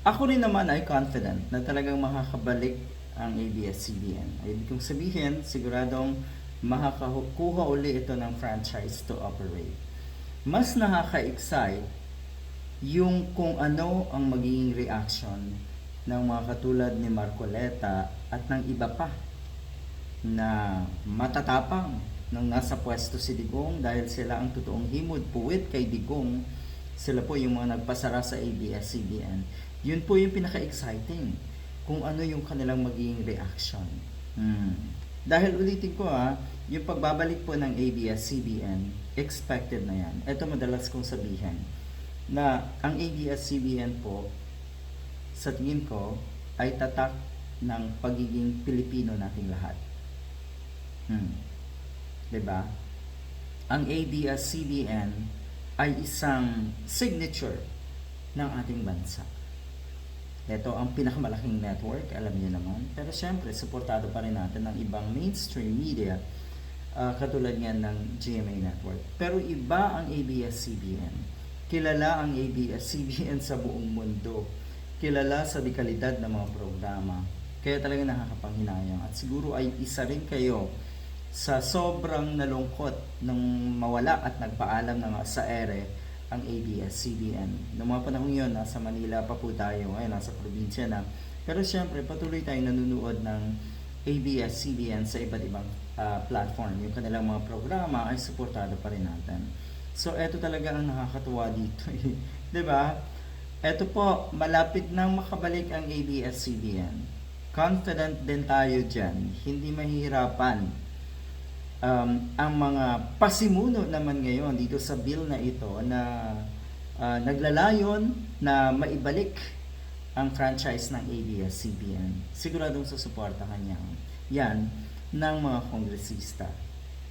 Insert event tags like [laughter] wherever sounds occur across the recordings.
Ako rin naman ay confident na talagang makakabalik ang ABS-CBN. Ibig kong sabihin, siguradong makakakuha uli ito ng franchise to operate. Mas nakaka-excite yung kung ano ang magiging reaction ng mga katulad ni Marcoleta at ng iba pa na matatapang nang nasa pwesto si Digong dahil sila ang totoong himod puwit kay Digong sila po yung mga nagpasara sa ABS-CBN yun po yung pinaka-exciting kung ano yung kanilang magiging reaction Hmm. dahil ulitin ko ah yung pagbabalik po ng ABS-CBN expected na yan ito madalas kong sabihin na ang ABS-CBN po sa tingin ko ay tatak ng pagiging Pilipino nating lahat. Hmm. ba? Ang ABS-CBN ay isang signature ng ating bansa. Ito ang pinakamalaking network, alam niyo naman. Pero syempre, suportado pa rin natin ng ibang mainstream media ah, katulad nga ng GMA Network. Pero iba ang ABS-CBN. Kilala ang ABS-CBN [laughs] sa buong mundo. Kilala sa dekalidad ng mga programa. Kaya talaga nakakapanghinayang. At siguro ay isa rin kayo sa sobrang nalungkot nung mawala at nagpaalam na sa ere ang ABS-CBN. Noong mga panahon yun, nasa Manila pa po tayo, ngayon nasa probinsya na. Pero syempre, patuloy tayong nanonood ng ABS-CBN sa iba't ibang ah, platform. Yung kanilang mga programa ay suportado pa rin natin. So, eto talaga ang nakakatuwa dito. eh. [laughs] ba? Eto po, malapit nang makabalik ang ABS-CBN. Confident din tayo dyan. Hindi mahihirapan um, ang mga pasimuno naman ngayon dito sa bill na ito na ah, naglalayon na maibalik ang franchise ng ABS-CBN. Siguradong susuportahan niya yan ng mga kongresista.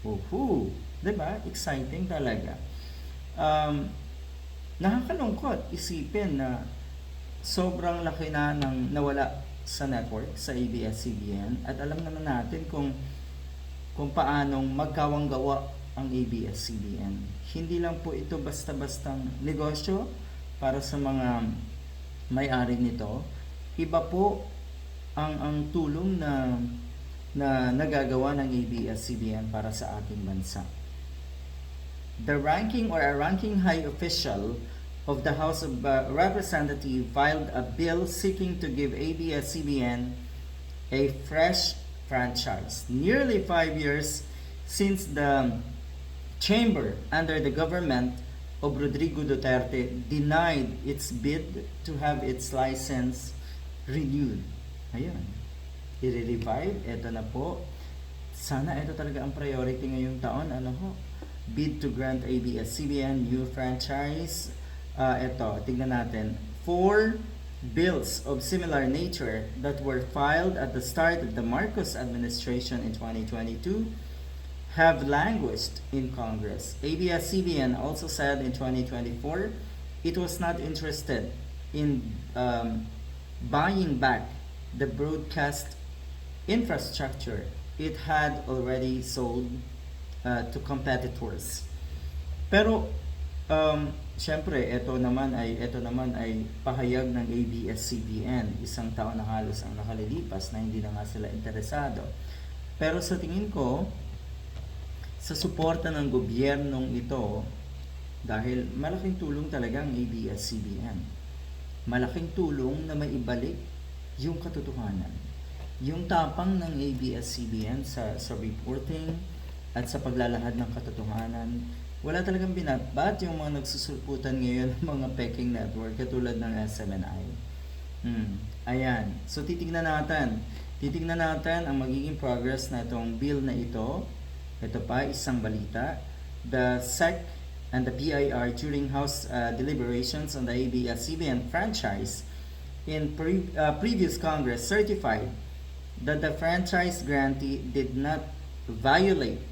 Woohoo! 'Di ba? Exciting talaga. Um, nakakalungkot isipin na sobrang laki na ng nawala sa network sa ABS-CBN at alam naman natin kung kung paanong magkawang gawa ang ABS-CBN. Hindi lang po ito basta-bastang negosyo para sa mga may-ari nito. Iba po ang ang tulong na na nagagawa ng ABS-CBN para sa ating bansa. The ranking or a ranking high official of the House of uh, Representatives filed a bill seeking to give ABS-CBN a fresh franchise. Nearly five years since the chamber under the government of Rodrigo Duterte denied its bid to have its license renewed. Ayun. I-revive. Ito na po. Sana ito talaga ang priority ngayong taon. Ano ho? Bid to grant ABS-CBN new franchise. Ah, ito, tingnan natin. Four bills of similar nature that were filed at the start of the Marcos administration in 2022 have languished in Congress. ABS-CBN also said in 2024 it was not interested in um, buying back the broadcast infrastructure it had already sold uh, to competitors. Pero um, syempre ito naman ay ito naman ay pahayag ng ABS-CBN isang taon na halos ang nakalilipas na hindi na nga sila interesado. Pero sa tingin ko sa suporta ng gobyernong ito dahil malaking tulong talaga ang ABS-CBN. Malaking tulong na maibalik yung katotohanan. Yung tapang ng ABS-CBN sa, sa reporting at sa paglalahad ng katotohanan, wala talagang binatbat yung mga nagsusulputan ngayon ng mga peking network katulad ng SMNI. Hmm. Ayan. So titingnan natin. Titingnan natin ang magiging progress na itong bill na ito. Ito pa, isang balita. The SEC and the BIR during House uh, deliberations on the ABS-CBN franchise in pre- uh, previous Congress certified that the franchise grantee did not violate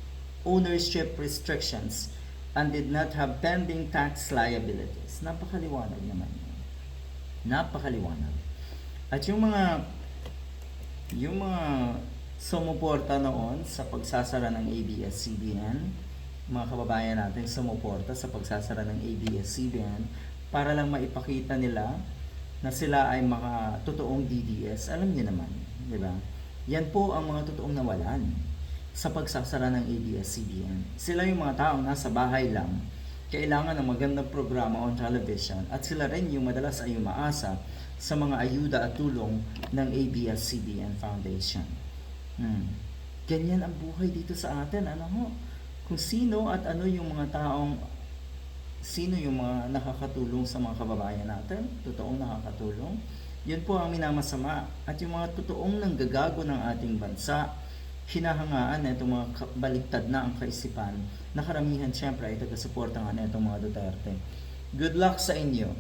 ownership restrictions and did not have pending tax liabilities. Napakaliwanag naman yun. Napakaliwanag. At yung mga yung mga sumuporta noon sa pagsasara ng ABS-CBN, mga kababayan natin sumuporta sa pagsasara ng ABS-CBN para lang maipakita nila na sila ay mga totoong DDS, alam niyo naman, di ba? Yan po ang mga totoong nawalan sa pagsasara ng ABS-CBN. Sila yung mga taong nasa bahay lang, kailangan ng magandang programa on television at sila rin yung madalas ay umaasa sa mga ayuda at tulong ng ABS-CBN Foundation. Hmm. Ganyan ang buhay dito sa atin. Ano ho? Kung sino at ano yung mga taong sino yung mga nakakatulong sa mga kababayan natin, totoong nakakatulong, yun po ang minamasama. At yung mga totoong nanggagago ng ating bansa, hinahangaan na itong mga baliktad na ang kaisipan na karamihan siyempre ay taga-suporta nga na itong mga Duterte. Good luck sa inyo.